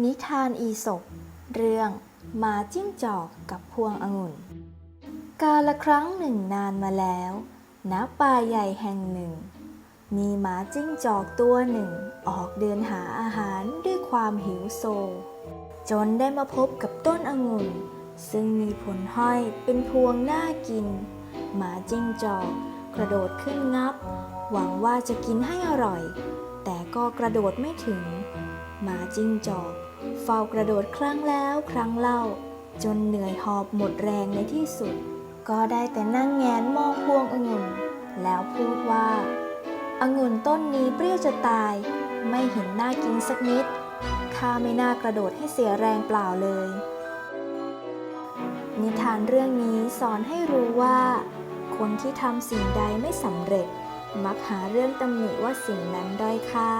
นิทานอีสปเรื่องหมาจิ้งจอกกับพวงองุ่น กาละครั้งหนึ่งนานมาแล้วณป่าใหญ่แห่งหนึ่ง มีหมาจิ้งจอกตัวหนึ่ง ออกเดินหาอาหารด้วยความหิวโซ จนได้มาพบกับต้นองุ่น ซึ่งมีผลห้อยเป็นพวงน่ากิน หมาจิ้งจอกกระโดดขึ้นงับ หวังว่าจะกินให้อร่อย แต่ก็กระโดดไม่ถึง หมาจิ้งจอกเฝ้ากระโดดครั้งแล้วครั้งเล่า จนเหนื่อยหอบหมดแรงในที่สุด ก็ได้แต่นั่งแงนมองพวงองุ่น แล้วพูดว่าองุ่นต้นนี้เปรี้ยวจะตาย ไม่เห็นน่ากินสักนิดข้าไม่น่ากระโดดให้เสียแรงเปล่าเลย นิทานเรื่องนี้สอนให้รู้ว่า คนที่ทำสิ่งใดไม่สำเร็จ มักหาเรื่องตำหนิว่าสิ่งนั้นด้อยค่า